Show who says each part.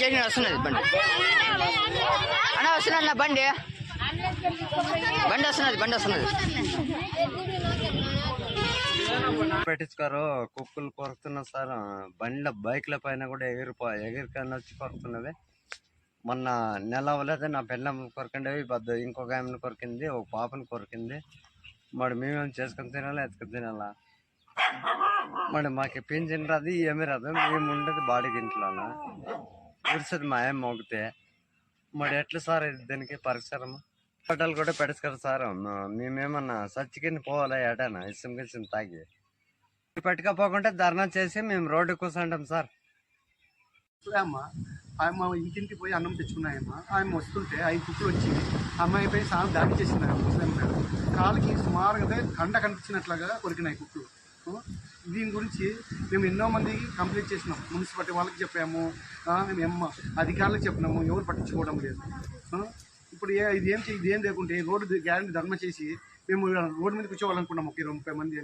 Speaker 1: చేసిన వస్తున్నది బండి. అన్న వస్తున్నది బండి. బండి వస్తున్నది బండి వస్తున్నది.
Speaker 2: పెట్టించుకోరు కుక్కలు కొరుకుతున్నారు సార్ బండ్ల బైక్ల పైన కూడా ఎగిరిపో ఎగిరికన్నా వచ్చి కొరుకుతున్నవి. మొన్న నెల అవ్వలేదు నా పెళ్ళం కొరికిండేవి పెద్ద ఇంకొక ఆమెను కొరికింది ఒక పాపను కొరికింది. మరి మేమేం చేసుకుని తినాలా ఎత్తుకుని తినాలా? మరి మాకు పింఛన్ రాదు ఏమీ రాదు మేము ఉండేది బాడీకి ఇంట్లోనా? గుడిసేది మా ఏం మోగితే మరి ఎట్లా సార్ దీనికి పరిసరము హోటల్ కూడా పెడతారు సార్. మేమేమన్నా సచ్చికిని పోవాలా ఏటనా? ఇసం గిసం తాగి. పట్టుకపోకుంటే ధర్నా చేసి మేము రోడ్డు కూర్చుంటాం సార్.
Speaker 3: అమ్మ? ఆమె ఇంటింటికి పోయి అన్నం తెచ్చుకున్నాయమ్మ. ఆమె వస్తుంటే ఐదు కుక్కలు వచ్చి పోయి సాయం దాడి చేసింది. ఆమె ముస్లిం కాళ్ళకి సుమారుగా కండ కనిపించినట్లుగా కొరికినాయి కుక్కలు. దీని గురించి మేము ఎన్నో మందికి కంప్లీట్ చేసినాం. మున్సిపాలిటీ వాళ్ళకి చెప్పాము. మేము ఎమ్మ అధికారులకు చెప్పినాము. ఎవరు పట్టించుకోవడం లేదు. ఇప్పుడు ఏ ఇది ఏం చే- ఇది ఏం లేకుంటే రోడ్డు గ్యారెంటీ ధర్మ చేసి మేము రోడ్డు మీద కూర్చోవాలనుకున్నాం. ఒక ఇరవై ముప్పై మంది